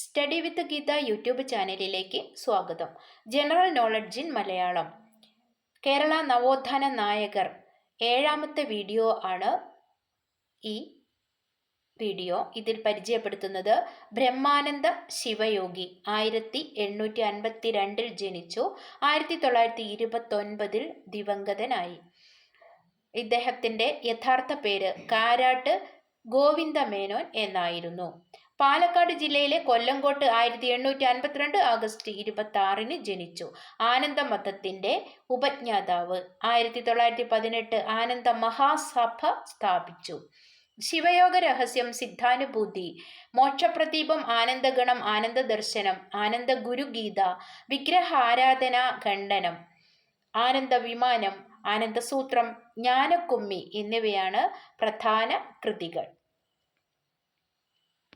Study വിത്ത് Geetha YouTube ചാനലിലേക്ക് സ്വാഗതം. General knowledge in Malayalam Kerala നവോത്ഥാന നായകർ. ഏഴാമത്തെ വീഡിയോ ആണ് ഈ വീഡിയോ. ഇതിൽ പരിചയപ്പെടുത്തുന്നത് ബ്രഹ്മാനന്ദ ശിവയോഗി. ആയിരത്തി എണ്ണൂറ്റി അൻപത്തി രണ്ടിൽ ജനിച്ചു. ആയിരത്തി തൊള്ളായിരത്തി ഇരുപത്തൊൻപതിൽ ദിവംഗതനായി. ഇദ്ദേഹത്തിന്റെ യഥാർത്ഥ പേര് കാരാട്ട് ഗോവിന്ദ മേനോൻ എന്നായിരുന്നു. പാലക്കാട് ജില്ലയിലെ കൊല്ലങ്കോട്ട് ആയിരത്തി എണ്ണൂറ്റി അൻപത്തിരണ്ട് ആഗസ്റ്റ് ഇരുപത്തി ആറിന് ജനിച്ചു. ആനന്ദ മതത്തിന്റെ ഉപജ്ഞാതാവ്. ആയിരത്തി തൊള്ളായിരത്തി പതിനെട്ട് ആനന്ദ മഹാസഭ സ്ഥാപിച്ചു. ശിവയോഗ രഹസ്യം സിദ്ധാനുഭൂതി മോക്ഷപ്രദീപം ആനന്ദഗണം ആനന്ദ ദർശനം ആനന്ദ ഗുരുഗീത വിഗ്രഹാരാധന ഖണ്ഡനം ആനന്ദ വിമാനം ആനന്ദസൂത്രം ജ്ഞാനക്കുമ്മി എന്നിവയാണ് പ്രധാന കൃതികൾ.